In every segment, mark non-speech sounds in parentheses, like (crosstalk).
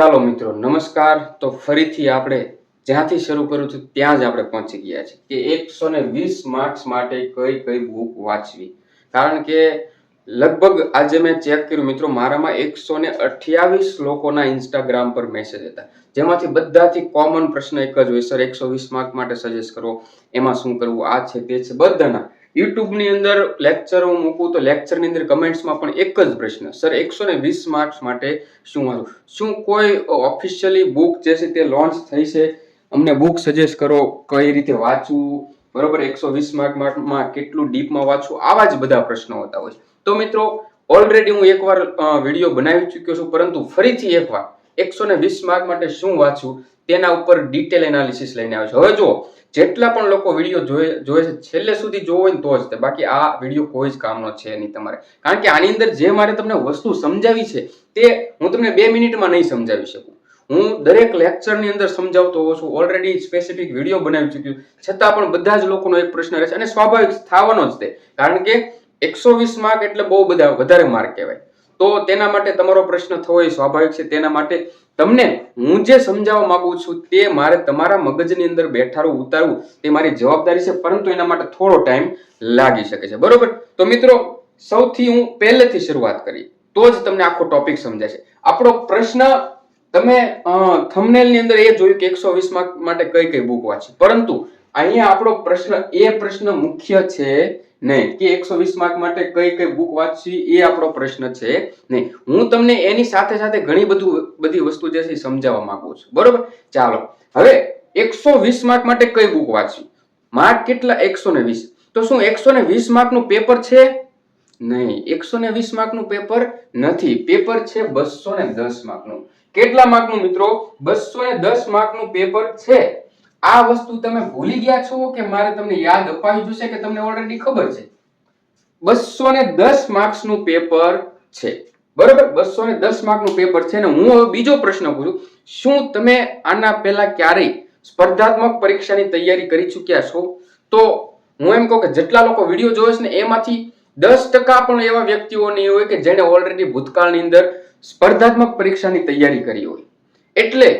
ચાલો મિત્રો, નમસ્કાર. તો ફરીથી આપણે જ્યાંથી શરૂ કરું છું, ત્યાં જ આપણે પહોંચી ગયા છે કે એકસો ને વીસ માર્ક્સ માટે કઈ કઈ બુક વાંચવી. કારણ કે લગભગ આજે મેં ચેક કર્યું, મિત્રો, મારામાં એકસો ને અઠ્યાવીસ લોકોના ઇન્સ્ટાગ્રામ પર મેસેજ હતા. જેમાંથી બધાથી કોમન પ્રશ્ન એક જ હોય સર એકસો વીસ માર્ક માટે સજેસ્ટ કરો. એમાં શું કરવું? આ છે, તે છે, બધાના. યુટ્યુબની અંદર લેક્ચર હું મૂકું તો લેક્ચરની અંદર કમેન્ટ્સમાં પણ એક જ પ્રશ્ન સર એકસો ને વીસ માર્ક્સ માટે શું વાંચું શું કોઈ ઓફિશિયલી બુક જે છે તે લોન્ચ થઈ છે? અમને બુક સજેસ્ટ કરો, કઈ રીતે વાંચવું? બરોબર, એકસો વીસ માર્કમાં કેટલું ડીપમાં વાંચવું? આવા જ બધા પ્રશ્નો હોતા હોય છે. તો મિત્રો ઓલરેડી હું એકવાર વીડિયો બનાવી ચૂક્યો છું, પરંતુ ફરીથી એકવાર એકસો ને વીસ માર્ક માટે શું વાંચ્યું? તેના ઉપર ડિટેલ એનાલિસિસ લઈને આવ્યો છે. હવે જુઓ, જેટલા પણ લોકો વીડિયો જોઈ જોવે છે, છેલ્લે સુધી જોવો હોય ને તો જ તે. બાકી આ વીડિયો કોઈ જ કામનો છે નહીં તમારે. કારણ કે આની અંદર જે મારે તમને વસ્તુ સમજાવી છે, તે હું તમને બે મિનિટમાં નહીં સમજાવી શકું. હું દરેક લેક્ચરની અંદર સમજાવતો હોઉં છું ઓલરેડી સ્પેસિફિક વીડિયો બનાવી ચૂક્યું. છતાં પણ બધા જ લોકોનો એક પ્રશ્ન રહેશે અને સ્વાભાવિક થવાનો જ તે. કારણ કે એકસો વીસ માર્ક એટલે બહુ બધા, વધારે માર્ક કહેવાય. તો તેના માટે તમારો પ્રશ્ન થવો એ સ્વાભાવિક છે. તેના માટે તમને હું જે સમજાવવા માંગુ છું તે મારે તમારા મગજની અંદર બેઠાડવું ઉતારવું તે મારી જવાબદારી છે, પરંતુ એના માટે થોડો ટાઈમ લાગી શકે છે. બરોબર? તો મિત્રો, સૌથી હું પહેલેથી શરૂઆત કરી તો જ તમને આખો ટોપિક સમજાય છે આપણો પ્રશ્ન તમે થંબનેલની અંદર એ જોયું કે એકસો વીસ માર્ક માટે કઈ કઈ બુક વાંચી. પરંતુ અહીંયા આપણો પ્રશ્ન, એ પ્રશ્ન મુખ્ય છે નહીં કે એકસો વીસ માર્ક માટે કઈ કઈ બુક વાંચવી એ આપણો પ્રશ્ન છે નહીં હું તમને એની સાથે સાથે ઘણી બધું, બધી વસ્તુ જે છે સમજાવવા માંગુ છું. બરોબર? ચાલો. હવે એકસો વીસ માર્ક માટે કઈ બુક વાંચવી? માર્ક કેટલા? એકસો ને વીસ. તો શું એકસો ને વીસ માર્કનું પેપર છે? નહીં, એકસો ને વીસ માર્કનું પેપર નથી. પેપર છે બસો ને દસ માર્કનું કેટલા માર્કનું મિત્રો? બસો ને દસ માર્કનું પેપર છે. આ વસ્તુ તમે ભૂલી ગયા છો કે મારે તમને યાદ અપાવી જોશે કે તમને ઓલરેડી ખબર છે? બસો ને દસ માર્ક્સનું પેપર છે. બરોબર? બસો ને દસ માર્કનું પેપર છે ને હું હવે બીજો પ્રશ્ન પૂછું શું તમે આના પહેલા ક્યારેય સ્પર્ધાત્મક પરીક્ષાની તૈયારી કરી ચૂક્યા છો? તો હું એમ કહું કે જેટલા લોકો વીડિયો જોવે છે ને એમાંથી દસ ટકા પણ એવા વ્યક્તિઓ નહીં હોય કે જેને ઓલરેડી ભૂતકાળની અંદર સ્પર્ધાત્મક પરીક્ષાની તૈયારી કરી હોય. એટલે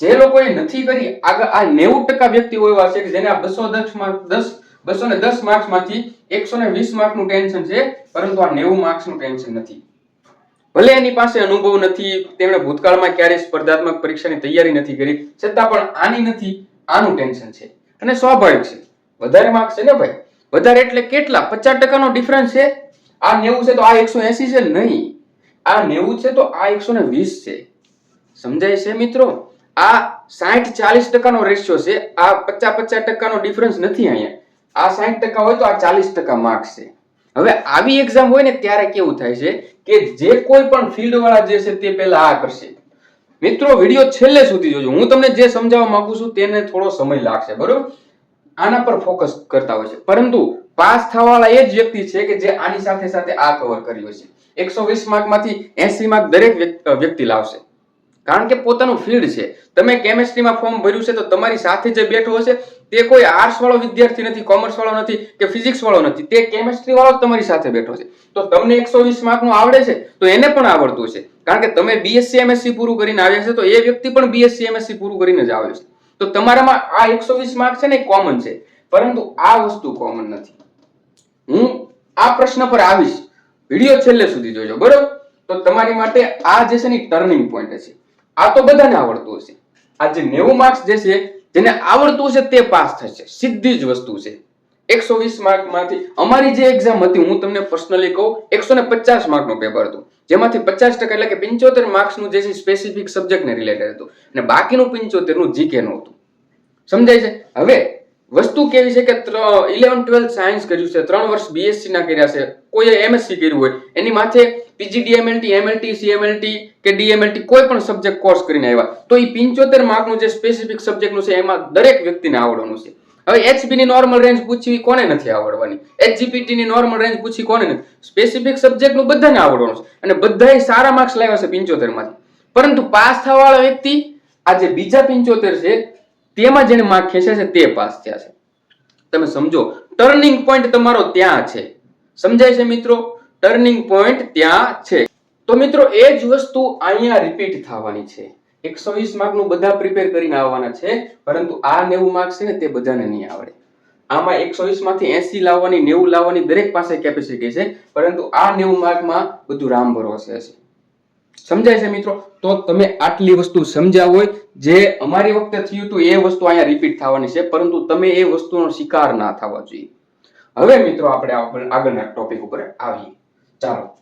જે લોકોએ નથી કરી આ નેવું ટકા વ્યક્તિઓ એવા છે કે જેને આ બસો દસ દસ, બસો ને દસ માર્ક્સમાંથી એકસો ને વીસ માર્કનું ટેન્શન છે, પરંતુ આ નેવું માર્ક્સનું ટેન્શન નથી. ભલે એની પાસે અનુભવ નથી, તેમણે ભૂતકાળમાં ક્યારેય સ્પર્ધાત્મક પરીક્ષાની તૈયારી નથી કરી, છતાં પણ આની નથી, આનું ટેન્શન છે. અને સ્વાભાવિક છે, વધારે માર્ક્સ છે ને ભાઈ? વધારે એટલે કેટલા? પચાસ ટકાનો ડિફરન્સ છે? આ નેવું છે તો આ એકસો એસી છે નહીં. આ નેવું છે તો આ એકસો ને વીસ છે. સમજાય છે મિત્રો? આ સાઠ ચાલીસ ટકાનો રેશિયો છે. આ પચાસ પચાસ ટકાનો ડિફરન્સ નથી અહીંયા. આ સાઠ ટકા હોય તો આ ચાલીસ ટકા માર્ક્સ છે. હવે આવી એક્ઝામ હોય ને ત્યારે કેવું થાય છે કે જે કોઈ પણ ફિલ્ડ વાળા જે છે તે પહેલા આ કરશે. મિત્રો વીડિયો છેલ્લે સુધી જોજો. હું તમને જે સમજાવવા માંગુ છું તેને થોડો સમય લાગશે, બરોબર? આના પર ફોકસ કરતા હોય છે. પરંતુ પાસ થવાવાળા એ જ વ્યક્તિ છે કે જે આની સાથે સાથે આ કવર કર્યું છે એકસો વીસ માર્કમાંથી એસી માર્ક દરેક વ્યક્તિ લાવશે. કારણ કે પોતાનું ફિલ્ડ છે. તમે કેમેસ્ટ્રીમાં ફોર્મ ભર્યું છે તો તમારી સાથે જે બેઠો હશે, તે કોઈ આર્ટ્સ વાળો વિદ્યાર્થી નથી કોમર્સ વાળો નથી કે ફિઝિક્સ વાળો નથી. તે કેમેસ્ટ્રી વાળો તમારી સાથે બેઠો છે. તો તમને એકસો વીસ માર્કનું આવડે છે, તો એને પણ આવડતું છે. કારણ કે તમે બીએસસી એમએસસી પૂરું કરીને આવ્યા છે, તો એ વ્યક્તિ પણ બીએસસી એમએસસી પૂરું કરીને જ આવ્યો છે. તો તમારામાં આ એકસો વીસ માર્ક છે ને કોમન છે. પરંતુ આ વસ્તુ કોમન નથી. હું આ પ્રશ્ન પર આવીશ. વીડિયો છેલ્લે સુધી જોજો, બરોબર? તો તમારી માટે આ જે છે ને ટર્નિંગ પોઈન્ટ છે. આ તો બધાને આવડતું હશે. આ જે નેવું માર્ક્સ જે છે, જેને આવડતું હશે તે પાસ થશે. સીધી જ વસ્તુ છે. એકસો વીસ માર્કમાંથી અમારી જે એક્ઝામ હતી, હું તમને પર્સનલી કહું, એકસો ને પચાસ માર્કનું પેપર હતું. જેમાંથી પચાસ ટકા એટલે કે પંચોતેર માર્ક્સનું જે છે સ્પેસિફિક સબ્જેક્ટને રિલેટેડ હતું. અને બાકીનું પંચોતેરનું જીકે નું હતું. સમજાય છે? હવે, વસ્તુ કેવી છે કે ઇલેવન ટ્વેલ્થ સાયન્સ કર્યું છે, ત્રણ વર્ષ બીએસસી ના કર્યા છે. કોઈએ એમએસસી કર્યું હોય, એની માથે પીજીડી એમએલટી એમએલટી સીએમએલટી કે ડીએમએલટી કોઈ પણ સબ્જેક્ટ કોર્સ કરીને આવ્યા. તો એ પિંચોતેર માર્કનું જે સ્પેસિફિક સબ્જેક્ટનું છે, એમાં દરેક વ્યક્તિને આવડવાનું છે. હવે એચબીની નોર્મલ રેન્જ પૂછવી કોને નથી આવડવાની? એચજીપીટીની નોર્મલ રેન્જ પૂછવી કોને નથી? સ્પેસિફિક સબ્જેક્ટનું બધાને આવડવાનું છે. અને બધાએ સારા માર્ક્સ લાવ્યા છે પિંચોતેરમાંથી પરંતુ પાસ થવાવાળો વ્યક્તિ આ જે બીજા પિંચોતેર છે, તેમાં જેને માર્ક ખેંચ્યા છે, તે પાસ થયા છે. તમે સમજો ટર્નિંગ પોઈન્ટ તમારો ત્યાં છે. સમજાય છે મિત્રો? ટર્નિંગ પોઈન્ટ ત્યાં છે. તો મિત્રો, એ જ વસ્તુ અહીંયા રિપીટ થવાની છે. એકસો વીસ માર્કનું બધા પ્રિપેર કરીને આવવાના છે, પરંતુ આ નેવું માર્ક્સ છે ને તે બધાને નહીં આવડે. આમાં એકસો વીસમાંથી એસી લાવવાની, નેવું લાવવાની દરેક પાસે કેપેસિટી છે, પરંતુ આ નેવું માર્કમાં બધું રામ ભરોસે છે સમજાય છે મિત્રો? તો તમે આટલી વસ્તુ સમજ્યા હોય, જે અમારી વખતે થયું હતું, એ વસ્તુ અહીંયા રિપીટ થવાની છે, પરંતુ તમે એ વસ્તુનો શિકાર ના થવા જોઈએ. હવે મિત્રો, આપણે આગળ- આગળના ટોપિક ઉપર આવીએ. ચાલો.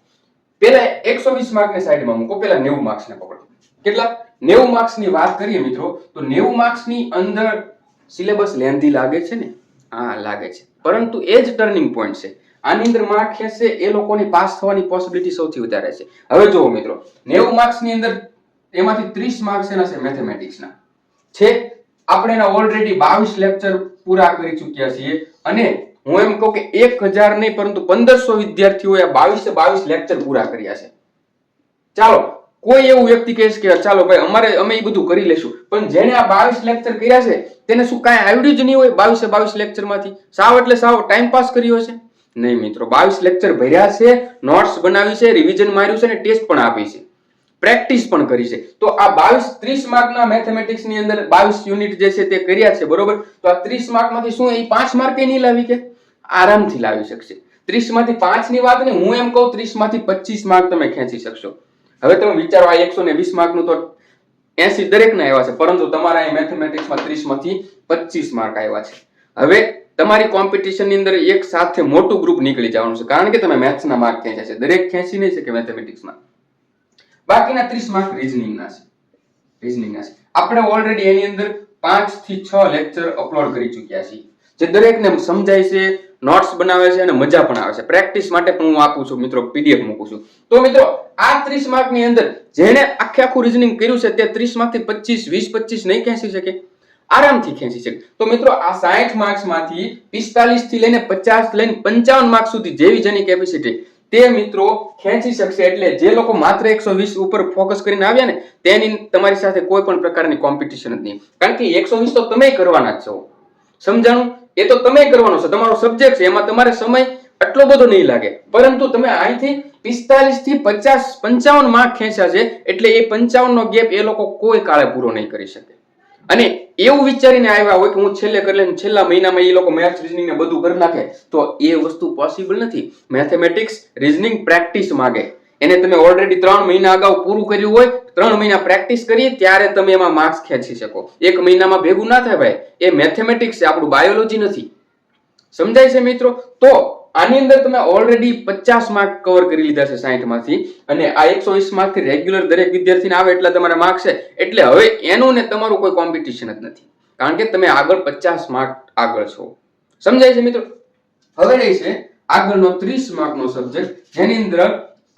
પેલા એકસો વીસ માર્ક ને સાઈડમાં મૂકો પેલા નેવું માર્ક્સ ને પકડો. કેટલા? નેવું માર્ક્સની વાત કરીએ મિત્રો, તો નેવું માર્ક્સની અંદર સિલેબસ લેન્ધી લાગે છે ને? હા, લાગે છે. પરંતુ એ જ ટર્નિંગ પોઈન્ટ છે. આની અંદર માર્ક ખેંચશે એ લોકોની પાસ થવાની પોસિબિલિટી સૌથી વધારે છે. હવે જુઓ મિત્રો, નેવું માર્ક્સની અંદર એમાંથી ત્રીસ માર્ક્સ એના છે મેથેમેટિક્સના. છે, આપણે એના ઓલરેડી બાવીસ લેક્ચર પૂરા કરી ચૂક્યા છીએ અને હું એમ કહું કે એક હજાર નહીં, પરંતુ પંદરસો વિદ્યાર્થીઓએ બાવીસે બાવીસ લેક્ચર પૂરા કર્યા છે. ચાલો, કોઈ એવું વ્યક્તિ કહેશે કે ચાલો ભાઈ, અમારે, અમે એ બધું કરી લેશું. પણ જેને આ બાવીસ લેક્ચર કર્યા છે, તેને શું કાંઈ આવડ્યું જ નહીં હોય બાવીસે બાવીસ લેક્ચરમાંથી સાવ એટલે સાવ ટાઈમ પાસ કર્યો છે નહીં મિત્રો, બાવીસ લેક્ચર ભર્યા છે નોટ્સ બનાવી છે રિવિઝન માર્યું છે અને ટેસ્ટ પણ આપી છે. પ્રેક્ટિસ પણ કરી છે. તો આ બાવીસ, ત્રીસ માર્કના મેથેમેટિક્સની અંદર બાવીસ યુનિટ જે છે તે કર્યા છે, બરોબર? તો આ ત્રીસ માર્કમાંથી શું એ પાંચ માર્કે નહીં લાવી કે? આરામથી લાવી શકશે. ત્રીસમાંથી પાંચની વાત ને હું એમ કહું ત્રીસમાંથી પચીસ માર્ક તમે ખેંચી શકશો. હવે તમે વિચારો, આ એકસો ને વીસ માર્કનું તો એસી દરેક ના આવ્યા છે, પરંતુ તમારા અહીં મેથેમેટિક્સમાં ત્રીસમાંથી પચીસ માર્ક આવ્યા છે. હવે તમારી કોમ્પિટિશનની અંદર એક સાથે મોટું ગ્રુપ નીકળી જવાનું છે, કારણ કે તમે મેથ્સ ના માર્ક ખેંચ્યા છે. દરેક ખેંચી નહીં શકે મેથેમેટિક્સમાં બાકીના ત્રીસ માર્ક રિઝનિંગના છે. રિઝનિંગના છે. આપણે ઓલરેડી એની અંદર પાંચથી છ લેક્ચર અપલોડ કરી ચૂક્યા છીએ. જે દરેકને સમજાય છે નોટ્સ બનાવે છે અને મજા પણ આવે છે. પ્રેક્ટિસ માટે પણ હું આપું છું મિત્રો પીડીએફ મૂકું છું. તો મિત્રો, આ ત્રીસ માર્કની અંદર જેને આખે આખું રિઝનિંગ કર્યું છે, તે ત્રીસમાંથી પચીસ, વીસ, પચીસ નહીં ખેંચી શકે. આરામથી ખેંચી શકે. તો મિત્રો, આ સાઠ માર્ક્સમાંથી પિસ્તાલીસથી લઈને પચાસ લઈને પંચાવન માર્ક્સ સુધી જેવી જેની કેપેસિટી તે મિત્રો ખેંચી શકશે. એટલે જે લોકો માત્ર એકસો વીસ ઉપર ફોકસ કરીને આવ્યા ને, તેની તમારી સાથે કોઈ પણ પ્રકારની કોમ્પિટિશન જ નહીં. કારણ કે એકસો વીસ તો તમે કરવાના જ છો. સમજાણું? એ તો તમે કરવાનો છે. તમારો સબ્જેક્ટ છે. એમાં તમારે સમય આટલો બધો નહીં લાગે. પરંતુ તમે અહીંથી પિસ્તાલીસથી પચાસ, પંચાવન માર્ક ખેંચ્યા છે એટલે એ પંચાવન નો ગેપ એ લોકો કોઈ કાળે પૂરો નહીં કરી શકે. અને એવું વિચારીને આવ્યા હોય કે હું છેલ્લે કરી લઈને છેલ્લા મહિનામાં એ લોકો મેથ્સ રીઝનિંગ ને બધું કરી નાખે, તો એ વસ્તુ પોસિબલ નથી. મેથેમેટિક્સ રીઝનિંગ પ્રેક્ટિસ માંગે. એને તમે ઓલરેડી ત્રણ મહિના અગાઉ પૂરું કર્યું હોય, ત્રણ મહિના પ્રેક્ટિસ કરીએ, ત્યારે તમે એમાં માર્ક્સ ખેંચી શકો. એક મહિનામાં ભેગું ના થાય ભાઈ. એ મેથેમેટિક્સ છે, આપણું બાયોલોજી નથી. સમજાય છે મિત્રો? તો આની અંદર તમે ઓલરેડી પચાસ માર્ક કવર કરી લીધા છે સાહીઠમાંથી અને આ એકસો વીસ માર્કથી રેગ્યુલર દરેક વિદ્યાર્થીને આવે એટલા તમારા માર્ક છે. એટલે હવે એનું ને તમારું કોઈ કોમ્પિટિશન જ નથી. કારણ કે તમે આગળ પચાસ માર્ક આગળ છો. સમજાય છે મિત્રો? હવે રહી છે આગળનો ત્રીસ માર્કનો સબ્જેક્ટ જેની અંદર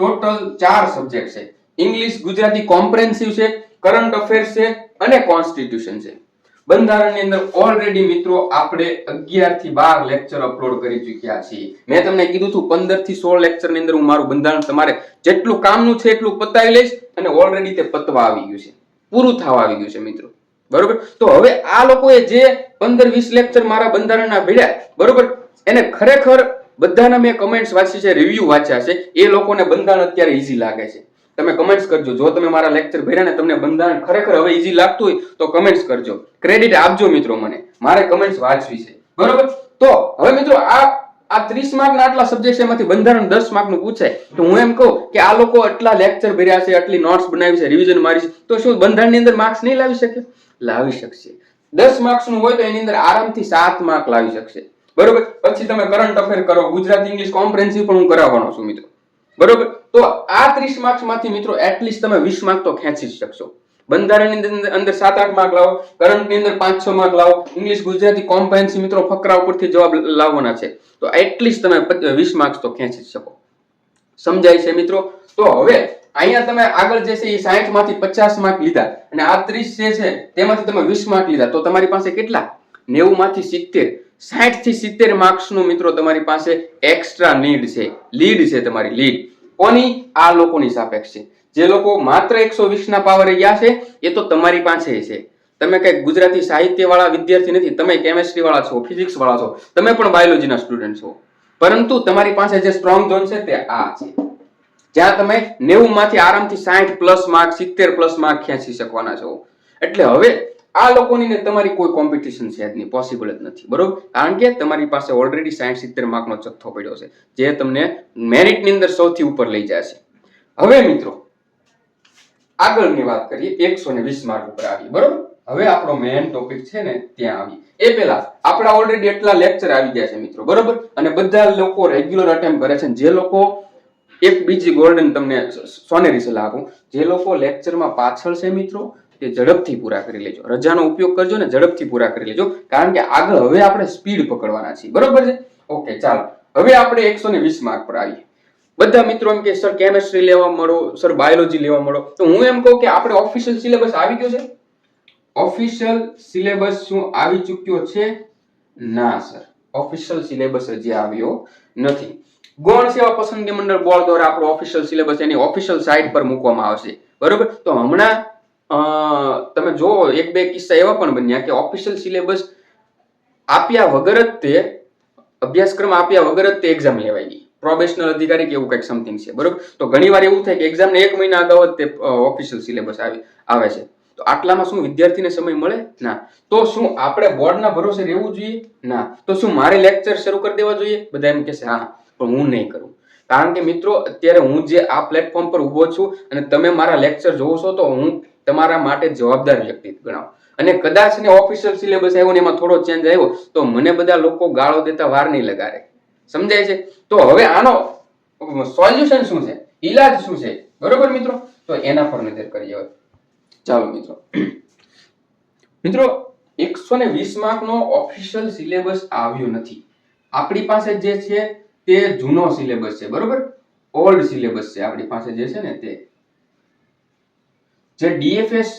ટોટલ ચાર સબ્જેક્ટ છે. ઇંગ્લિશ, ગુજરાતી કોમ્પ્રેન્સિવ છે, કરંટ અફેર્સ છે અને કોન્સ્ટિટ્યુશન છે. બંધારણની અંદર ઓલરેડી મિત્રો આપણે અગિયારથી બાર લેક્ચર અપલોડ કરી ચૂક્યા છીએ. મેં તમને કીધું હતું પંદરથી સોળ લેક્ચરની અંદર હું મારું બંધારણ તમારે જેટલું કામનું છે એટલું પતાવી લઈશ અને ઓલરેડી તે પતવા આવી ગયું છે. પૂરું થવા આવી ગયું છે મિત્રો. બરોબર? તો હવે આ લોકોએ જે પંદર વીસ લેક્ચર મારા બંધારણના ભેળ્યા, બરોબર? એને ખરેખર બધાના મેં કમેન્ટ્સ વાંચી છે રિવ્યુ વાંચ્યા છે. એ લોકોને બંધારણ અત્યારે ઈઝી લાગે છે. તમે કમેન્ટ્સ કરજો. જો તમે મારા લેક્ચર ભર્યા ને તમને બંધારણ ખરેખર હવે ઈઝી લાગતું હોય, તો કમેન્ટ્સ કરજો. ક્રેડિટ આપજો મિત્રો મને. મારે કમેન્ટ્સ વાંચવી છે. બરોબર? તો હવે મિત્રો આ આ ત્રીસ માર્કના આટલા સબ્જેક્ટ એમાંથી બંધારણ દસ માર્કનું પૂછાય. તો હું એમ કહું કે આ લોકો આટલા લેક્ચર ભર્યા છે, આટલી નોટ્સ બનાવી છે રિવિઝન મારી છે, તો શું બંધારણની અંદર માર્ક્સ નહીં લાવી શકે? લાવી શકશે. દસ માર્ક્સનું હોય તો એની અંદર આરામથી સાત માર્ક લાવી શકશે. બરોબર? પછી તમે કરંટ અફેર કરો, ગુજરાતી ઇંગ્લિશ કોમ્પ્રેન્સિવ પણ હું કરાવવાનો છું મિત્રો. બરોબર? તો આ ત્રીસ માર્ક્સમાંથી મિત્રો એટલીસ્ટ તમે વીસ માર્ક તો ખેંચી શકશો. બંધારણની અંદર સાત આઠ માર્ક લાવો કરંટની અંદર પાંચ છ માર્ક લાવો ઇંગ્લિશ ગુજરાતી કોમ્પ્રેન્સિવ મિત્રો ફકરા ઉપરથી જવાબ લાવવાના છે. તો એટલીસ્ટ તમે વીસ માર્ક્સ તો ખેંચી શકો. સમજાય છે મિત્રો? તો હવે અહીંયા તમે આગળ જે છે એ સાહીઠમાંથી પચાસ માર્ક લીધા અને આ ત્રીસ જે છે તેમાંથી તમે વીસ માર્ક લીધા. તો તમારી પાસે કેટલા? નેવું માંથી સિત્તેર. સાઠથી સિત્તેર માર્ક્સનું મિત્રો તમારી પાસે એક્સ્ટ્રા નીડ છે. લીડ છે તમારી લીડ કોની? આ લોકોની સાપેક્ષ. જે લોકો માત્ર એકસો વીસ ના પાવરે ગયા છે, એ તો તમારી પાસે છે. તમે કઈ ગુજરાતી સાહિત્ય વાળા વિદ્યાર્થી નથી, તમે કેમેસ્ટ્રી વાળા છો ફિઝિક્સ વાળા છો, તમે પણ બાયોલોજીના સ્ટુડન્ટ છો. પરંતુ તમારી પાસે જે સ્ટ્રોંગ ઝોન છે તે આ છે. જ્યાં તમે નેવું માંથી આરામથી સાઠ પ્લસ માર્ક સિત્તેર પ્લસ માર્ક ખેંચી શકવાના છો. એટલે હવે આ લોકોની ને તમારી કોઈ કોમ્પિટિશન છે જ નહીં પોસિબલ જ નથી, બરોબર? કારણ કે તમારી પાસે ઓલરેડી સાઠ સિત્તેર માર્કનો જથ્થો પડ્યો છે, જે તમને મેરિટની અંદર સૌથી ઉપર લઈ જશે હવે મિત્રો, આગળની વાત કરીએ, એકસો ને વીસ માર્ક ઉપર આવી બરોબર? હવે આપણો મેઇન ટોપિક છે ને ત્યાં આવી એ પહેલા, આપણા ઓલરેડી એટલા લેક્ચર આવી ગયા છે મિત્રો, બરોબર? અને બધા લોકો રેગ્યુલર અટેમ્પ કરે છે જે લોકો, એક બીજી ગોલ્ડન તમને સોનેરી સલાહ આપું, જે લોકો લેક્ચરમાં પાછળ છે મિત્રો તે ઝડપથી પૂરા કરી લેજો. રજાનો ઉપયોગ કરજો ને ઝડપથી પૂરા કરી લેજો. કારણ કે આગળ હવે આપણે સ્પીડ પકડવાના છીએ. બરોબર છે? ઓકે, ચાલો. હવે આપણે એકસો ને વીસ માર્ક પર આવીએ. બધા મિત્રો એમ કે સર કેમેસ્ટ્રી લેવા મળો? સર બાયોલોજી લેવા મળો? તો હું એમ કહું કે આપણે ઓફિશિયલ સિલેબસ આવી ગયો છે? ઓફિશિયલ સિલેબસ શું આવી ચૂક્યો છે? ના સર ઓફિશિયલ સિલેબસ હજી આવ્યો નથી. ગૌણ સેવા પસંદગી મંડળ બોર્ડ દ્વારા આપણો ઓફિશિયલ સિલેબસ એની ઓફિશિયલ સાઇટ પર મૂકવામાં આવશે. બરોબર? તો હમણાં તમે જોવો એક બે કિસ્સા એવા પણ બન્યા કે ઓફિશિયલ સિલેબસ આપ્યા વગર જ તે અભ્યાસક્રમ આપ્યા વગર જ તે એક્ઝામ લેવાઈ ગઈ. પ્રોબેશનલ અધિકારી કે એવું કંઈક સમથિંગ છે, બરોબર? તો ઘણીવાર એવું થાય કે એક્ઝામને એક મહિના અગાઉ જ તે ઓફિશિયલ સિલેબસ આવે આવે છે. તો આટલામાં શું વિદ્યાર્થીને સમય મળે? ના. તો શું આપણે બોર્ડના ભરોસે રહેવું જોઈએ? ના. તો શું મારે લેક્ચર શરૂ કરી દેવા જોઈએ? બધા એમ કહેશે, હા પણ હું નહીં કરું. કારણ કે મિત્રો, અત્યારે હું જે આ પ્લેટફોર્મ પર ઊભો છું અને તમે મારા લેક્ચર જોવો છો, તો હું તમારા માટે જવાબદાર વ્યક્તિ ગણાવો. અને કદાચ ને ઓફિશિયલ સિલેબસ આવ્યો ને એમાં થોડો ચેન્જ આવ્યો, તો મને બધા લોકો ગાળો દેતા વાર નહીં લગાડે. સમજાય છે? તો હવે આનો સોલ્યુશન શું છે? ઈલાજ શું છે? બરોબર મિત્રો? તો એના પર નજર કરીએ હવે ચાલો મિત્રો. (clears throat) મિત્રો, એકસો ને વીસ માર્કનો ઓફિશિયલ સિલેબસ આવ્યો નથી. આપણી પાસે જે છે તે જૂનો સિલેબસ છે, બરોબર? ઓલ્ડ સિલેબસ છે આપણી પાસે જે છે ને તે. જે ડીએફએસ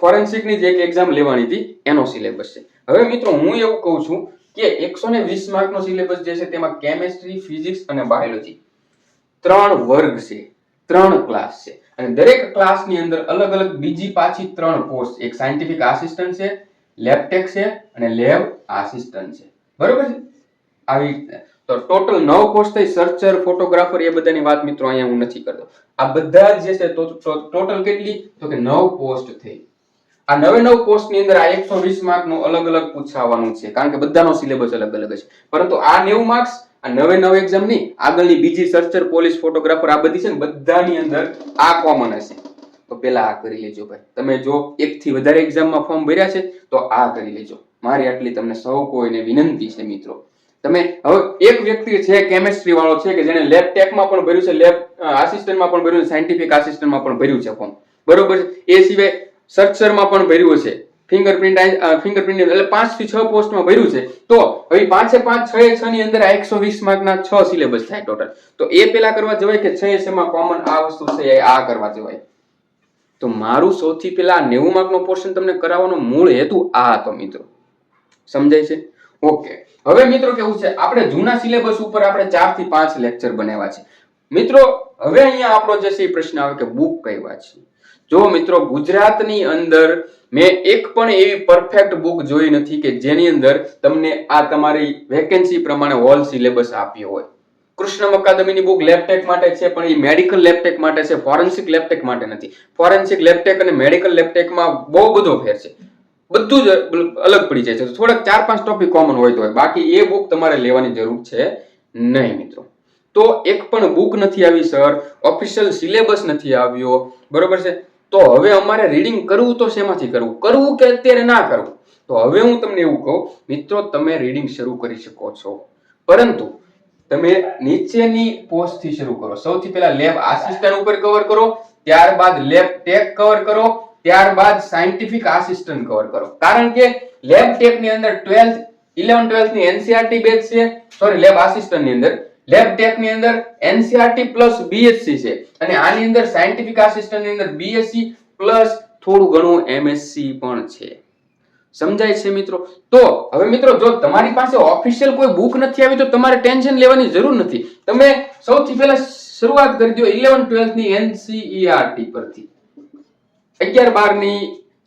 ફોરેન્સિકની જે એક એક્ઝામ લેવાની હતી, એનો સિલેબસ છે. હવે મિત્રો, હું એવું કહું છું કે એકસો ને વીસ માર્કનો સિલેબસ જે છે, તેમાં કેમેસ્ટ્રી ફિઝિક્સ અને બાયોલોજી ત્રણ વર્ગ છે. ત્રણ ક્લાસ છે. અને દરેક ક્લાસની અંદર અલગ અલગ બીજી પાછી ત્રણ પોસ્ટ એક સાયન્ટિફિક આસિસ્ટન્ટ છે લેબટેક છે, અને લેબ આસિસ્ટન્ટ છે. બરોબર છે? આવી રીતે તો ટોટલ નવ પોસ્ટ થઈ સર્ચર ફોટોગ્રાફર એ બધાની વાત મિત્રો અહીંયા હું નથી કરતો. આ બધા જે છે ટોટલ કેટલી? તો કે નવ પોસ્ટ થઈ. આ નવે નવ પોસ્ટની અંદર આ એકસો વીસ માર્કનું અલગ અલગ પૂછાવાનું છે, કારણ કે બધાનો સિલેબસ અલગ અલગ છે. પરંતુ આ નેવું માર્ક્સ આ નવે નવ એક્ઝામની, આગળની બીજી સર્ચર પોલીસ ફોટોગ્રાફર આ બધી છે ને, બધાની અંદર આ કોમન હશે. તો પેલા આ કરી લેજો ભાઈ. તમે જો એક થી વધારે એક્ઝામમાં ફોર્મ ભર્યા છે, તો આ કરી લેજો. મારી આટલી તમને સૌ કોઈને વિનંતી છે મિત્રો. તમે હવે એક વ્યક્તિ છે કેમેસ્ટ્રી વાળો છે કે જેને લેબ ટેકમાં પણ ભર્યું છે લેબ આસિસ્ટન્ટમાં પણ ભર્યું છે સાયન્ટિફિક આસિસ્ટન્ટમાં પણ ભર્યું છે ફોર્મ બરોબર છે? એ સિવાય સર્ચરમાં પણ ભર્યું છે ફિંગરપ્રિન્ટ ફિંગરપ્રિન્ટ એટલે પાંચથી છ પોસ્ટમાં ભર્યું છે. તો હવે પાંચે પાંચ છ એ છ ની અંદર આ એકસો વીસ માર્કના છ સિલેબસ થાય ટોટલ તો એ પેલા કરવા જવાય કે છ એ છ માં કોમન આ વસ્તુ છે આ કરવા જવાય? તો મારું સૌથી પહેલા નેવું માર્કનો પોર્શન તમને કરાવવાનો મૂળ હેતુ આ હતો મિત્રો. સમજાય છે? ઓકે હવે મિત્રો કેવું છે? આપણે જૂના સિલેબસ ઉપર આપણે ચારથી પાંચ લેક્ચર બનાવ્યા છે. મિત્રો, હવે અહીંયા આપણો જે છે પ્રશ્ન આવે કે બુક કઈ છે. જો મિત્રો, ગુજરાતની અંદર મેં એક પણ એવી પરફેક્ટ બુક જોઈ નથી કે જેની અંદર તમને આ તમારી વેકેન્સી પ્રમાણે હોલ સિલેબસ આપ્યો હોય. કૃષ્ણ અકાદમીની બુક લેપટેક માટે છે, પણ એ મેડિકલ લેપટેક માટે છે ફોરેન્સિક લેપટેક માટે નથી. ફોરેન્સિક લેપટેક અને મેડિકલ લેપટેકમાં બહુ બધો ફેર છે. બધું જ અલગ પડી જાય છે. થોડાક ચાર પાંચ ટોપિક કોમન હોય તો હોય. બાકી એ બુક તમારે લેવાની જરૂર છે નહીં મિત્રો. તો એક પણ બુક નથી આવી સર ઓફિશિયલ સિલેબસ નથી આવ્યો. બરોબર છે? તો હવે અમારે રીડિંગ કરવું તો શેમાંથી કરવું? કરવું કે અત્યારે ના કરવું? તો હવે હું તમને એવું કહું, મિત્રો, તમે રીડિંગ શરૂ કરી શકો છો. પરંતુ તમે નીચેની પોસ્ટથી શરૂ કરો. સૌથી પહેલા લેબ આસિસ્ટન્ટ ઉપર કવર કરો, ત્યારબાદ લેબ ટેક કવર કરો ત્યારબાદ સાયન્ટિફિક આસિસ્ટન્ટ કવર કરો. કારણ કે લેબ ટેકની અંદર 12th 11 12th ની એનસીઆરટી બેચ છે. સોરી લેબ આસિસ્ટન્ટની અંદર. લેબ ટેકની અંદર એનસીઆરટી પ્લસ બીએસસી છે. અને આની અંદર સાયન્ટિફિક આસિસ્ટન્ટની અંદર બીએસસી પ્લસ થોડું ઘણું એમએસસી પણ છે. સમજાય છે મિત્રો? તો હવે મિત્રો, જો તમારી પાસે ઓફિશિયલ કોઈ બુક નથી આવી, તો તમારે ટેન્શન લેવાની જરૂર નથી. તમે સૌથી પહેલા શરૂઆત કરી દો 11 12th ની એનસીઈઆરટી પરથી. અગિયાર બારની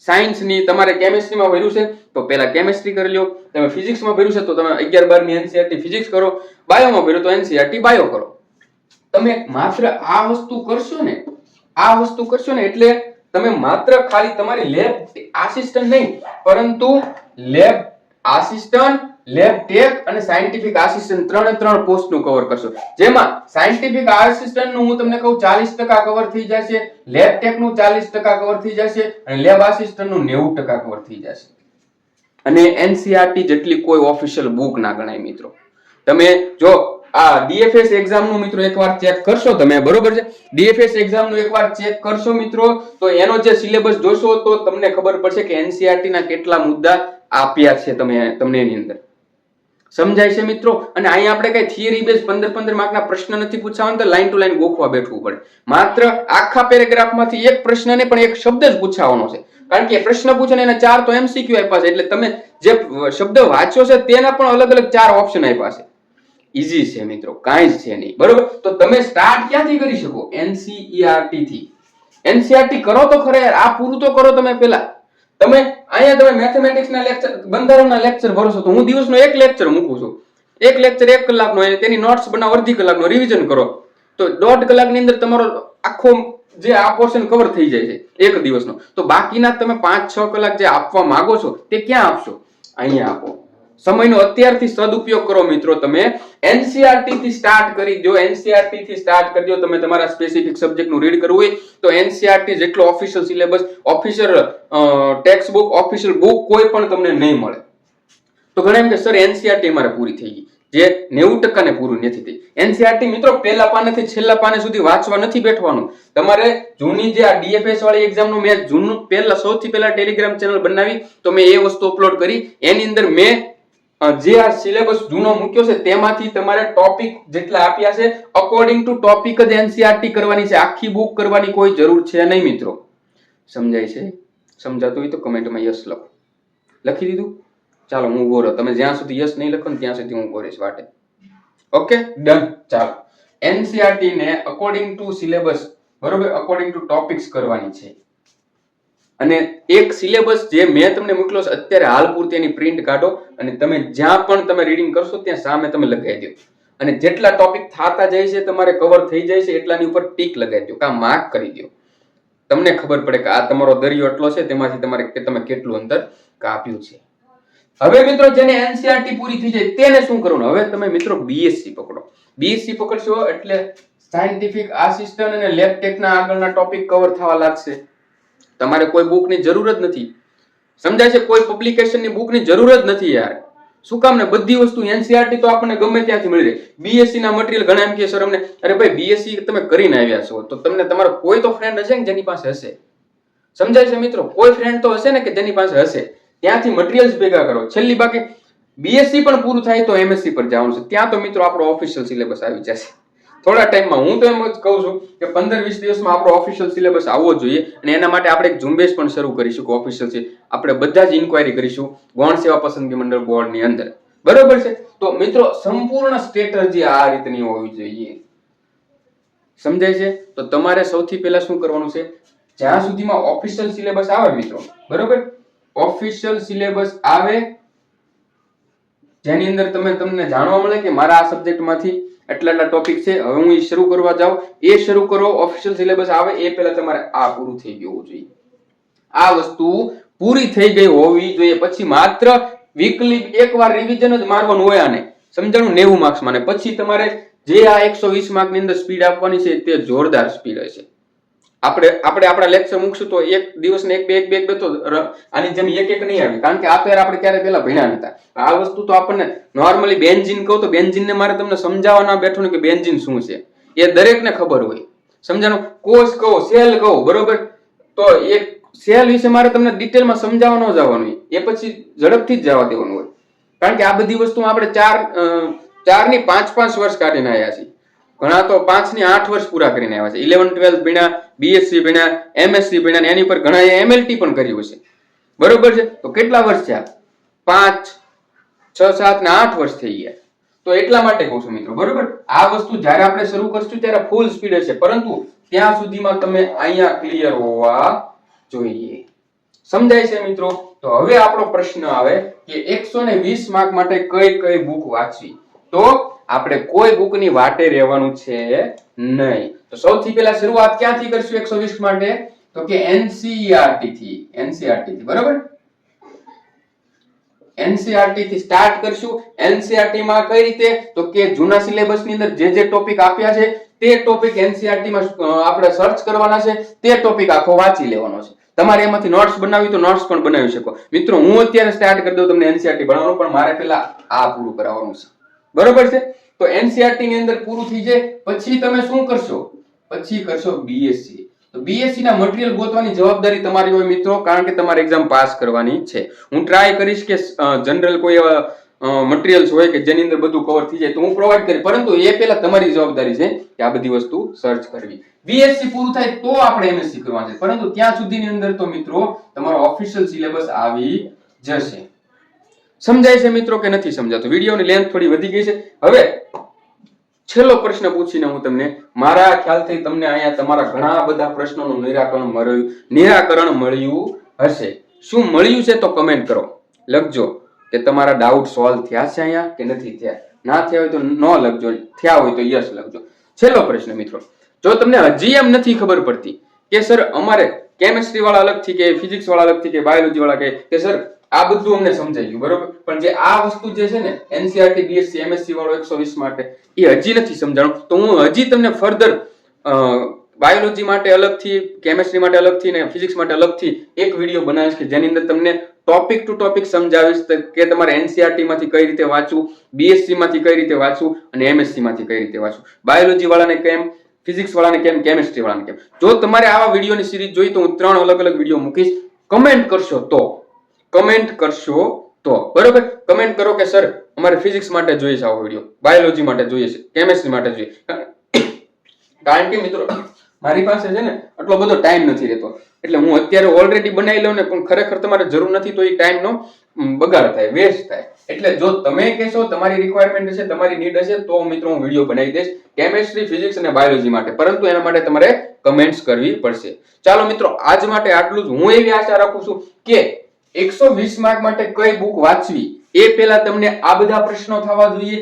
સાયન્સની તમારે કેમેસ્ટ્રીમાં ભર્યું છે, તો પહેલા કેમેસ્ટ્રી કરી લો તમે ફિઝિક્સમાં ભર્યું છે, તો તમે અગિયાર બારની એનસીઆરટી ફિઝિક્સ કરો. બાયોમાં ભર્યું, તો એનસીઆરટી બાયો કરો. તમે માત્ર આ વસ્તુ કરશો ને, આ વસ્તુ કરશો ને એટલે તમે માત્ર ખાલી તમારી લેબ આસિસ્ટન્ટ નહીં, પરંતુ લેબ આસિસ્ટન્ટ લેબ ટેક અને સાયન્ટિફિક આસિસ્ટન્ટ ત્રણે ત્રણ પોસ્ટનું કવર કરશો. જેમાં સાયન્ટિફિક આસિસ્ટન્ટનું હું તમને કહું, ચાલીસ ટકા કવર થઈ જશે લેબ ટેકનું ચાલીસ ટકા કવર થઈ જશે અને લેબ આસિસ્ટન્ટનું નેવું ટકા કવર થઈ જશે. અને એનસીઆરટી જેટલી કોઈ ઓફિશિયલ બુક ના ગણાય મિત્રો. તમે જો આ ડીએફએસ એક્ઝામનું મિત્રો એકવાર ચેક કરશો તમે, બરોબર છે? ડીએફએસ એક્ઝામનું એકવાર ચેક કરશો મિત્રો, તો એનો જે સિલેબસ જોશો તો તમને ખબર પડશે કે એનસીઆરટી ના કેટલા મુદ્દા આપ્યા છે તમે, તમને એની અંદર. સમજાય છે મિત્રો? અને અહીંયા આપણે કઈ થિયરી બેઝ પંદર પંદર માર્કના પ્રશ્ન નથી પૂછાવાનો, તો લાઈન ટુ લાઈન ગોખવા બેઠવું પડે. માત્ર આખા પેરેગ્રાફમાંથી એક પ્રશ્ન ને પણ એક શબ્દ જ પૂછાવાનો છે. કારણ કે પ્રશ્ન પૂછે ને એના ચાર તો એમસીક્યુ આપ્યા છે, એટલે તમે જે શબ્દ વાંચ્યો છે તેના પણ અલગ અલગ ચાર ઓપ્શન આપ્યા છે. ઈઝી છે મિત્રો, કાંઈ જ છે નહીં. બરોબર? તો તમે સ્ટાર્ટ ક્યાંથી કરી શકો? એનસીઈઆરટી થી. એનસીઆરટી કરો તો ખરે આ પૂરું તો કરો તમે પેલા. તમે અહીંયા તમે મેથેમેટિક્સ ના લેક્ચર બંધારણના લેક્ચર ભરો છો તો હું દિવસનો એક લેક્ચર મૂકું છું. એક લેક્ચર એક કલાકનો હોય તેની નોટ્સ બનાવો, અડધી કલાકનો રિવિઝન કરો. તો દોઢ કલાકની અંદર તમારો આખો જે આ પોર્શન કવર થઈ જાય છે, એક દિવસનો. તો બાકીના તમે પાંચ છ કલાક જે આપવા માંગો છો, તે ક્યાં આપશો? અહીંયા આપો. સમયનો અત્યારથી સદુપયોગ કરો મિત્રો તમે. એનસીઆરટી થી સ્ટાર્ટ કરી જો એનસીઆરટી થી સ્ટાર્ટ કરજો તમે તમારા સ્પેસિફિક સબ્જેક્ટનું રીડ કરવું હોય તો એનસીઆરટી જેટલો official syllabus official textbook official book કોઈ પણ તમને નહીં મળે. તો ઘણા એમ કે, સર એનસીઆરટી મારે પૂરી થઈ ગઈ. જે નેવું ટકા ને પૂરું નથી થઈ. એનસીઆરટી મિત્રો પહેલા પાનેથી છેલ્લા પાને સુધી વાંચવા નથી બેઠવાનું. તમારે જૂની જે આ ડીએફએસ વાળી એક્ઝામનું મેં જૂનું પહેલા સૌથી પહેલા ટેલિગ્રામ ચેનલ બનાવી, તો મેં એ વસ્તુ અપલોડ કરી. એની અંદર મેં જે આ સિલેબસ જૂનો મૂક્યો છે, તેમાંથી તમારે ટોપિક જેટલા આપ્યા છે અકોર્ડિંગ ટુ ટોપિક જ એનસીઆરટી કરવાની છે. આખી બુક કરવાની કોઈ જરૂર છે નહીં, મિત્રો. સમજાય છે? સમજાતું હોય તો કમેન્ટમાં યસ લખો. લખી દીધું? ચાલો, હું ઊભો તમે જ્યાં સુધી યસ નહીં લખો ને ત્યાં સુધી હું ઊભો રહીશ વાટે. ઓકે? ડન. ચાલો. એનસીઆરટી ને અકોર્ડિંગ ટુ સિલેબસ બરોબર? અકોર્ડિંગ ટુ ટોપિક્સ કરવાની છે. અને એક સિલેબસ જે મેં તમને મોકલ્યો છે, અત્યારે હાલ પૂરતી એની પ્રિન્ટ કાઢો અને તમે જ્યાં પણ તમે રીડિંગ કરશો, ત્યાં સામે તમે લગાવી દો. અને જેટલા ટોપિક થતા જાય છે, તમારે કવર થઈ જાય છે, એટલાની ઉપર ટીક લગાવી દો, કાં માર્ક કરી દો. તમને ખબર પડે કે આ તમારો દરિયો એટલો છે, તેમાંથી તમારે તમે કેટલું અંતર કાપ્યું છે. હવે મિત્રો, જેને એનસીઆરટી પૂરી થઈ જાય, તેને શું કરવાનું? હવે તમે મિત્રો બીએસસી પકડો. બીએસસી પકડશો એટલે સાયન્ટિફિક આસિસ્ટન્ટ અને લેબ ટેકના આગળના ટોપિક કવર થવા લાગશે. તમારે કોઈ બુકની જરૂર જ નથી. સમજાય છે? કોઈ પબ્લિકેશનની બુકની જરૂર જ નથી યાર. શું કામ ને? બધી વસ્તુ એનસીઆરટી તો આપણને ગમે ત્યાંથી મળી રહે. બીએસસી ના મટીરિયલ ઘણા એમ કે સર અમને, અરે ભાઈ બીએસસી તમે કરીને આવ્યા છો, તો તમને તમારો કોઈ તો ફ્રેન્ડ હશે ને જેની પાસે હશે? સમજાય છે મિત્રો? કોઈ ફ્રેન્ડ તો હશે ને કે જેની પાસે હશે? ત્યાંથી મટીરિયલ્સ ભેગા કરો. છેલ્લી બાકી બીએસસી પણ પૂરું થાય તો એમએસસી પર જવાનું છે. ત્યાં તો મિત્રો આપણો ઓફિશિયલ સિલેબસ આવી જશે. થોડા ટાઈમમાં હું તો એમ જ કહું છું કે પંદર વીસ દિવસમાં આપણો ઓફિશિયલ સિલેબસ આવવો જોઈએ અને એના માટે આપણે એક ઝુંબેશ પણ શરૂ કરીશું કે ઓફિશિયલ છે. આપણે બધા જ ઇન્કવાયરી કરીશું ગૌણ સેવા પસંદગી મંડળ બોર્ડની અંદર. બરોબર છે? તો મિત્રો, સંપૂર્ણ સ્ટ્રેટર્જી આ રીતની હોવી જોઈએ. સમજાય છે? તો તમારે સૌથી પહેલા શું કરવાનું છે? જ્યાં સુધીમાં ઓફિશિયલ સિલેબસ આવે મિત્રો, બરોબર? ઓફિશિયલ સિલેબસ આવે. જેની અંદર તમે તમને જાણવા મળે કે મારા આ સબ્જેક્ટમાંથી એટલા એટલા ટોપિક છે. હવે હું એ શરૂ કરવા જાઉં. એ શરૂ કરો ઓફિશિયલ સિલેબસ આવે, એ પહેલા તમારે આ પૂરું થઈ ગયું જોઈએ. આ વસ્તુ પૂરી થઈ ગઈ હોવી જોઈએ. પછી માત્ર વીકલી એકવાર રિવિઝન જ મારવાનું હોય આને. સમજાણું? નેવું માર્ક્સ માને. પછી તમારે જે આ એકસો વીસ માર્કની અંદર સ્પીડ આપવાની છે તે જોરદાર સ્પીડ હશે. આપણે આપણે આપણા લેક્ચર મૂકશું તો એક દિવસ ને એક બે એક બે એક બે તો આની જેમ એક એક નહીં આવે. કારણ કે આ પેર આપણે ક્યારે પહેલા ભણ્યા નતા. આ વસ્તુ તો આપણને નોર્મલી બેન્જીન કહું તો બેન્જીનને મારે તમને સમજાવવાના બેઠો ને કે બેન્જીન શું છે? એ દરેકને ખબર હોય. સમજાનો કોષ કહો, સેલ કહો, બરોબર? તો એક સેલ વિશે મારે તમને ડિટેલમાં સમજાવવા ન જવાનું હોય. એ પછી ઝડપથી જ જવા દેવાનું હોય. કારણ કે આ બધી વસ્તુ આપણે ચાર ચારની પાંચ પાંચ વર્ષ કાઢીને આવ્યા છીએ. ઘણા તો પાંચની આઠ વર્ષ પૂરા કરીને આવ્યા છે. ઇલેવન ટ્વેલ્થ ભણ્યા બીએસસી ભણ્યા એમએસસી ભણ્યા એની પર ઘણા એમએલટી પણ કર્યું છે બરોબર છે? તો કેટલા વર્ષ છે પાંચ, છ, સાત ને આઠ વર્ષ થઈ ગયા. તો એટલા માટે કહું છું મિત્રો, બરોબર? આ વસ્તુ જ્યારે આપણે શરૂ કરશું ત્યારે ફૂલ સ્પીડ હશે. પરંતુ ત્યાં સુધીમાં તમે અહીંયા ક્લિયર હોવા જોઈએ. સમજાય છે મિત્રો? તો હવે આપણો પ્રશ્ન આવે કે એકસો ને વીસ માર્ક માટે કઈ કઈ બુક વાંચવી? તો આપણે કોઈ બુકની વાટે રહેવાનું છે નહીં. તો સૌથી પહેલા શરૂઆત ક્યાંથી કરશું એકસો વીસ માટે? તો કે એનસીઆરટી થી. એનસીઆરટી થી, બરોબર? એનસીઆરટી થી સ્ટાર્ટ કરશું. એનસીઆરટી માં કઈ રીતે? તો કે જૂના સિલેબસની અંદર જે જે ટોપિક આપ્યા છે, તે ટોપિક એનસીઆરટી માં આપણે સર્ચ કરવાના છે, તે ટોપિક આખો વાંચી લેવાનો છે. તમારે એમાંથી નોટ્સ બનાવી તો નોટ્સ પણ બનાવી શકો. મિત્રો, હું અત્યારે સ્ટાર્ટ કરી દઉં તમને એનસીઆરટી ભણવાનું પણ મારે પહેલા આ પૂરું કરાવવાનું છે. બરોબર છે? તો એનસીઆરટી ની અંદર પૂરું થઈ જાય. પછી તમે શું કરશો? પછી કરશો બીએસસી તો બીએસસી ના મટીરિયલ ગોતવાની જવાબદારી તમારી હોય મિત્રો, કારણ કે તમારે એક્ઝામ પાસ કરવાની છે. હું ટ્રાય કરીશ કે જનરલ કોઈ એવા મટીરિયલ્સ હોય કે જેની અંદર બધું કવર થઈ જાય તો હું પ્રોવાઈડ કરી પરંતુ એ પહેલા તમારી જવાબદારી છે કે આ બધી વસ્તુ સર્ચ કરવી. બીએસસી પૂરું થાય તો આપણે એમએસસી કરવાનું છે. પરંતુ ત્યાં સુધીની અંદર તો મિત્રો, તમારો ઓફિશિયલ સિલેબસ આવી જશે. સમજાય છે મિત્રો કે નથી સમજાતું? વિડીયોની લેન્થ થોડી વધી ગઈ છે. હવે છેલ્લો પ્રશ્ન પૂછીને હું તમને, મારા ખ્યાલથી તમને અહીંયા તમારા ઘણા બધા પ્રશ્નોનું નિરાકરણ મળ્યું નિરાકરણ મળ્યું હશે. શું મળ્યું છે તો કમેન્ટ કરો. લખજો કે તમારા ડાઉટ સોલ્વ થયા છે અહીંયા કે નથી થયા? ના થયા હોય તો ન લખજો. થયા હોય તો યસ લખજો. છેલ્લો પ્રશ્ન મિત્રો, જો તમને હજી એમ નથી ખબર પડતી કે સર અમારે કેમેસ્ટ્રી વાળા અલગથી કે ફિઝિક્સ વાળા અલગથી કે બાયોલોજી વાળા કે સર આ બધું અમને સમજાઈ ગયું બરોબર? પણ જે આ વસ્તુ જે છે ને એનસીઆરટી બીએસસી એમએસસી વાળો એકસો વીસ માટે, એ હજી નથી સમજાણું. તો હું હજી તમને ફર્ધર બાયોલોજી માટે અલગથી કેમેસ્ટ્રી માટે અલગથી ને ફિઝિક્સ માટે અલગથી એક વીડિયો બનાવીશ કે જેની અંદર તમને ટોપિક ટુ ટોપિક સમજાવીશ કે તમારે એનસીઆરટી માંથી કઈ રીતે વાંચવું બીએસસી માંથી કઈ રીતે વાંચવું અને એમએસસી માંથી કઈ રીતે વાંચવું. બાયોલોજી વાળાને કેમ ફિઝિક્સ વાળાને કેમ કેમેસ્ટ્રી વાળાને કેમ? જો તમારે આવા વિડીયોની સિરીઝ જોઈ તો હું ત્રણ અલગ અલગ વીડિયો મૂકીશ. કમેન્ટ કરશો તો. કમેન્ટ કરશો તો. બરોબર? કમેન્ટ કરો કે, સર, અમારે ફિઝિક્સ માટે જોઈએ છે આવો વીડિયો બાયોલોજી માટે જોઈએ છે. કેમેસ્ટ્રી માટે જોઈએ કારણ કે મિત્રો? મારી પાસે છે ને આટલો બધો ટાઈમ નથી રહેતો. એટલે હું અત્યારે ઓલરેડી બનાવી લઉં ને, પણ ખરેખર તમારે જરૂર નથી, તો એ ટાઈમનો બગાડ થાય વેસ્ટ થાય. એટલે જો તમે કહેશો, તમારી રિક્વાયરમેન્ટ હશે, તમારી નીડ હશે, તો મિત્રો હું વીડિયો બનાવી દઈશ કેમેસ્ટ્રી ફિઝિક્સ અને બાયોલોજી માટે. પરંતુ એના માટે તમારે કમેન્ટ્સ કરવી પડશે. ચાલો મિત્રો, આજ માટે આટલું જ. હું એવી આશા રાખું છું કે એકસો વીસ માર્ક માટે કઈ બુક વાંચવી, એ પહેલા તમને આ બધા પ્રશ્નો થવા જોઈએ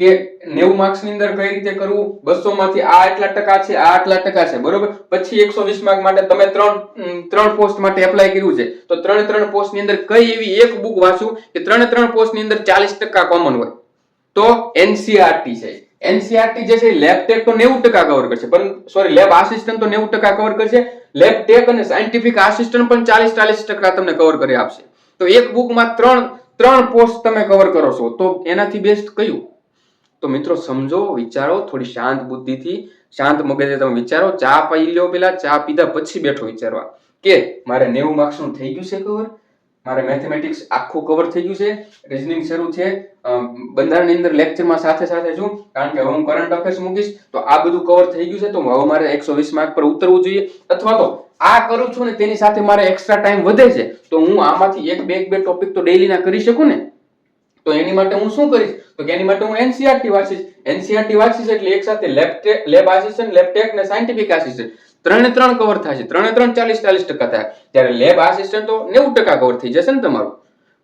કે નેવું માર્ક્સની અંદર કઈ રીતે કરવું બસો માંથી આ આટલા ટકા છે, આ આટલા ટકા છે, બરોબર? પછી એકસો વીસ માર્ક માટે તમે ત્રણ ત્રણ પોસ્ટ માટે એપ્લાય કર્યું છે. તો ત્રણ ત્રણ પોસ્ટની અંદર કઈ એવી એક બુક વાંચું કે ત્રણે ત્રણ પોસ્ટની અંદર ચાલીસ ટકા કોમન હોય? તો એનસીઆરટી છે. એનસીઆરટી જે છે લેબ ટેક તો નેવું ટકા કવર કરશે. પણ સોરી લેબ આસિસ્ટન્ટ તો નેવું ટકા કવર કરશે. લેબ ટેક અને સાયન્ટિફિક આસિસ્ટન્ટ પણ ચાલીસ ચાલીસ ટકા તમને કવર કરી આપશે. તો એક બુકમાં ત્રણ ત્રણ પોસ્ટ તમે કવર કરો છો. તો એનાથી બેસ્ટ કયું? તો મિત્રો સમજો, વિચારો, થોડી શાંત બુદ્ધિથી, શાંત મગજે તમે વિચારો. ચા પી લ્યો પેલા, ચા પીધા પછી બેઠો વિચારવા. કે મારે નેવું માર્ક્સનું થઈ ગયું છે કવર મારે મેથેમેટિક્સ આખું કવર થઈ ગયું છે રિઝનિંગ શરૂ છે. બંધારણની અંદર લેક્ચરમાં સાથે સાથે છું, કારણ કે હવે હું કરંટ અફેર્સ મૂકીશ, તો આ બધું કવર થઈ ગયું છે, તો હવે મારે એકસો વીસ માર્ક પર ઉતરવું જોઈએ. અથવા તો આ કરું છું ને તેની સાથે મારે એક્સ્ટ્રા ટાઈમ વધે છે, તો હું આમાંથી એક બે બે ટોપિક તો ડેલી ના કરી શકું ને? તો એની માટે હું શું કરીશ? તો એની માટે હું એનસીઆરટી વાંચીશ. એનસીઆરટી વાંચીશ એટલે એક સાથે lab lab assistant lab tech ને સાયન્ટિફિક આસિસ્ટન્ટ ત્રણે ત્રણ કવર થશે ત્રણે ત્રણ ચાલીસ ચાલીસ ટકા થાય. ત્યારે લેબ આસિસ્ટન્ટ તો નેવું ટકા કવર થઈ જશે ને તમારું.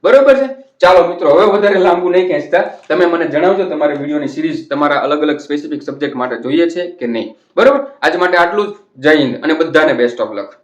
બરોબર છે? ચાલો મિત્રો, હવે વધારે લાંબુ નહીં ખેંચતા. તમે મને જણાવજો તમારી વિડીયોની સિરીઝ તમારા અલગ અલગ સ્પેસિફિક સબ્જેક્ટ માટે જોઈએ છે કે નહીં. બરોબર? આજ માટે આટલું જ. જય હિન્દ અને બધાને બેસ્ટ ઓફ લક